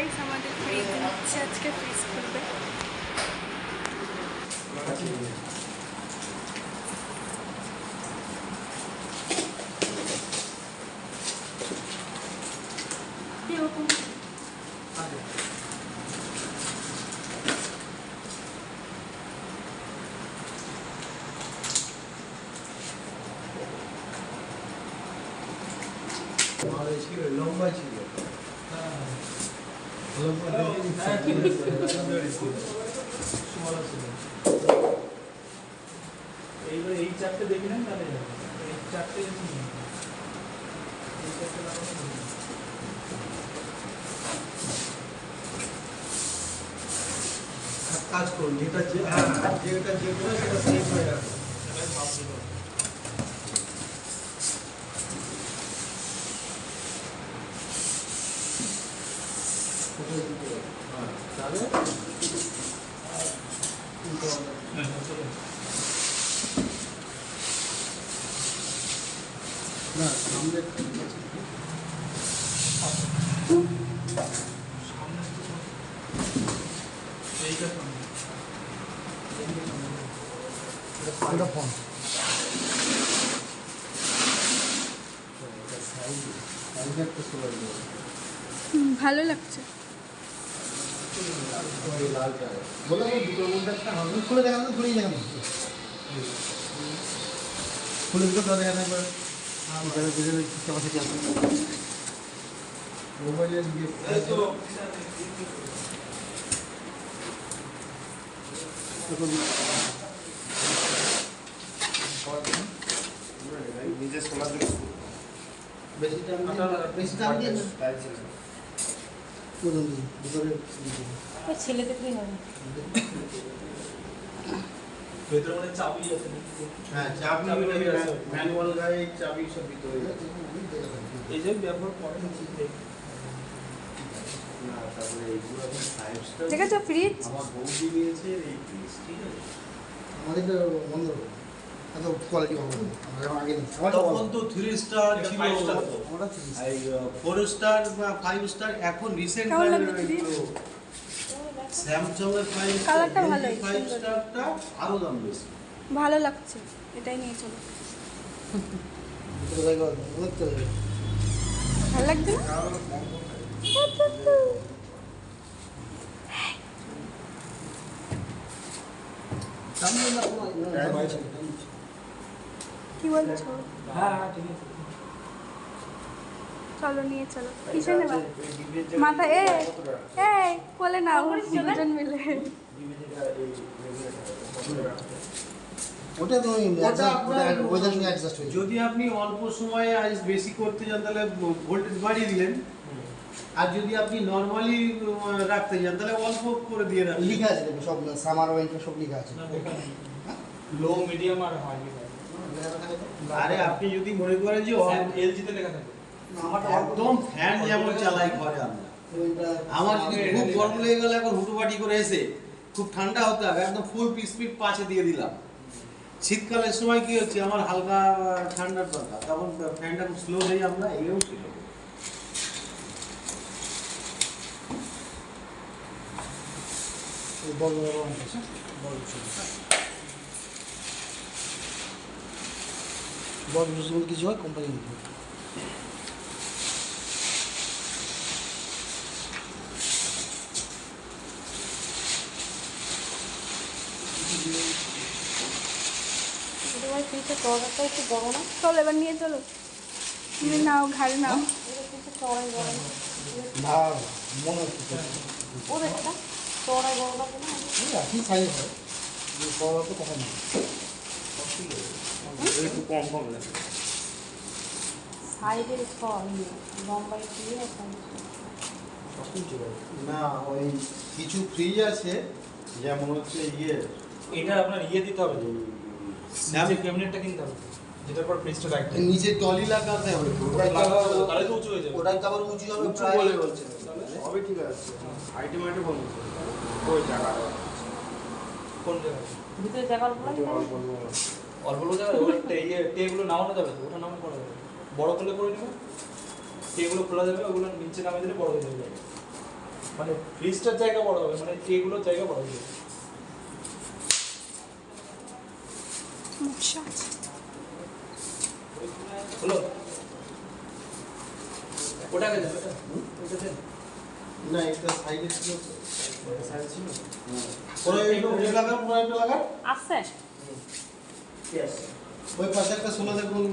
Guys আমাদের fridge নিচ্ছে আজকে ফ্রিজ খুলবে এরকম লম্বা ছিল এই চারটে দেখে নেন তাহলে এই। কাজ করুন, যেটা হ্যাঁ যেটা যে কোনো সেটা সেভ হয়ে রাখুন এবার মাপ দিতে হবে। হ্যাঁ না সামনে ভালো লাগছে। বলে দুটোর মধ্যে একটা হবে খুলে দেখান তো খুলেই দেখান খুলে দুটো খুলে দেখান একবার ক্যাপাসিটি আছে মোবাইলের এই তো, নিজে শোনার জন্য বেশি টাইম বেশি টাইম দিয়ে দিন ভিতরে হবে মনে চাবি আছে? হ্যাঁ চাবি। ম্যানুয়াল গায়ে সব ভিতরে এই যে ব্যবহার করেন না তারপরে এইগুলো এখন ফাইভ ঠিক আছে ফ্রিজ। আমার বৌদি নিয়েছে এই পিস ঠিক আছে? আমাদের তো বন্ধ এত কোয়ালিটি আগে তখন তো থ্রি স্টার ছিল। এই ফোর স্টার বা ফাইভ স্টার এখন রিসেন্ট লাগছে স্যামসাং এর ফাইভ কালারটা ভালোই, ফাইভ স্টারটা আরও দাম বেশি। ভালো লাগছে এটাই নিয়ে চলো। ভালো লাগছে না? সামনে না কি বলছো? হ্যাঁ হ্যাঁ চলো নিয়ে চলো। কিসে নেবা? মাথা এ এই বলে না দুজন মিলে। ওটা তো ওয়েদার সঙ্গে অ্যাডজাস্ট হয়ে যদি আপনি অল্প সময়ে আজ বেশি করতে চান তাহলে ভোল্টেজ বাড়িয়ে দিলেন। আর যদি আপনি নর্মালি রাখতে চান তাহলে অল্প করে দিয়ে রাখলেন লিখা আছে সব সামার ওয়েন্টার সব লিখা আছে। না, লো মিডিয়াম আর হাই আরে আপনি যদি মনে করেন যে অল- এলজিতে লেখা থাকে একদম ফ্যান যেমন চালাই ঘরে আমরা আমার যদি খুব গরম লেগে গেল এখন হুটুপাটি করে এসে খুব ঠান্ডা হতে হবে একদম ফুল স্পিড পাঁচে দিয়ে দিলাম শীতকালের সময় কি হচ্ছে আমার হালকা ঠান্ডার দরকার তখন ফ্যানটা খুব স্লো হয়ে আমরা এগেও ছিল বড় বড় আছে বড় যদি কিছু হয় কোম্পানি দিতে তোমার ফ্রিজের চড়াটা একটু বড় না চলো এবার নিয়ে চলো। তুমি নাও ঘাড়ে নাও। ফ্রিজের চড়াই বড় না একটু কম কম লাগে না ওই কিছু ফ্রিজ আছে যেমন হচ্ছে ইয়ে। এটা আপনার ইয়ে দিতে হবে নিচে ক্যাবিনেটটা কিনতে হবে। যেটার পর ফ্রিজটা রাখতে নিচে টলি লাগাতে হবে। তাহলে তো উঁচু হয়ে যাবে। ওটাই তো আবার উঁচু হবে উঁচু প্রায় বলে বলছে। হবে ঠিক আছে। আইটেম আইটেম বলুন ওই জায়গা কোন জায়গায় ভিতরে জায়গা না? অল্প অল্প জায়গায় ওই ইয়ে টেগুলো নামানো যাবে তো ওটা নামানো করা যাবে। বড় করলে করে নেবে টেগুলো খোলা যাবে ওগুলো নিচে নামিয়ে দিলে বড় হয়ে যাবে। মানে ফ্রিজটার জায়গা বড় হবে মানে এগুলোর জায়গা বড় হবে আচ্ছা। হলো? ওটাকে না এটা সাইডে ছিল তো। ছিল? পরে আসছে ইয়েস ওই পাশে একটা ষোলো দেখুন।